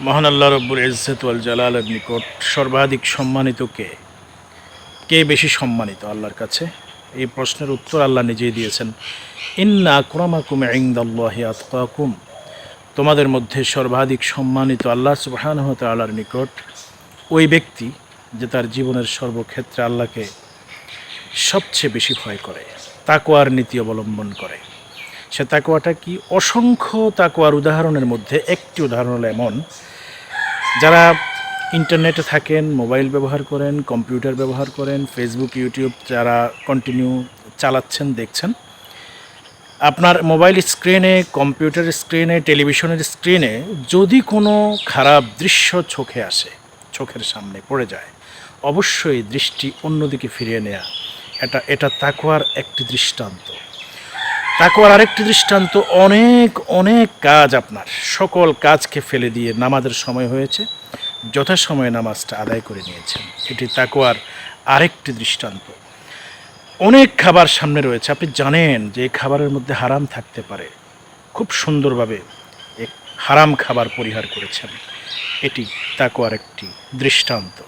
মহান আল্লাহ রব্বুর ইজ্জত ওয়াল জালালের নিকট সর্বাধিক সম্মানিত কে? কে বেশি সম্মানিত আল্লাহর কাছে? এই প্রশ্নের উত্তর আল্লাহ নিজেই দিয়েছেন। ইন্না আকরামাকুম ইনদাল্লাহি আতকাকুম। তোমাদের মধ্যে সর্বাধিক সম্মানিত আল্লাহ সুবহানাহু ওয়া তাআলার নিকট ওই ব্যক্তি যে তার জীবনের সর্বক্ষেত্রে আল্লাহকে সবচেয়ে বেশি ভয় করে তাকোয়ার নীতি অবলম্বন করে। সে তাকোয়াটা কি অসংখ্য তাকোয়ার উদাহরণের মধ্যে একটি উদাহরণ হলো এমন। যারা ইন্টারনেটে থাকেন, মোবাইল ব্যবহার করেন, কম্পিউটার ব্যবহার করেন ফেসবুক ইউটিউব যারা কন্টিনিউ চালাচ্ছেন, দেখছেন, আপনার মোবাইল স্ক্রিনে, কম্পিউটার স্ক্রিনে, টেলিভিশনের স্ক্রিনে যদি কোনো খারাপ দৃশ্য চোখে আসে, চোখের সামনে পড়ে যায়, অবশ্যই দৃষ্টি অন্যদিকে ফিরিয়ে নেওয়া এটা এটা তাকুয়ার একটি দৃষ্টান্ত। তাকুয়ার আরেকটি দৃষ্টান্ত, অনেক অনেক কাজ আপনার। সকল কাজকে ফেলে দিয়ে নামাজের সময় হয়েছে, যথাসময়ে নামাজটা আদায় করে নিয়েছেন। এটি তাকুয়ার আরেকটি দৃষ্টান্ত। অনেক খাবার সামনে রয়েছে। আপনি জানেন যে এই খাবারের মধ্যে হারাম থাকতে পারে। খুব সুন্দরভাবে এক হারাম খাবার পরিহার করেছেন। এটি তাকুয়ার একটি দৃষ্টান্ত।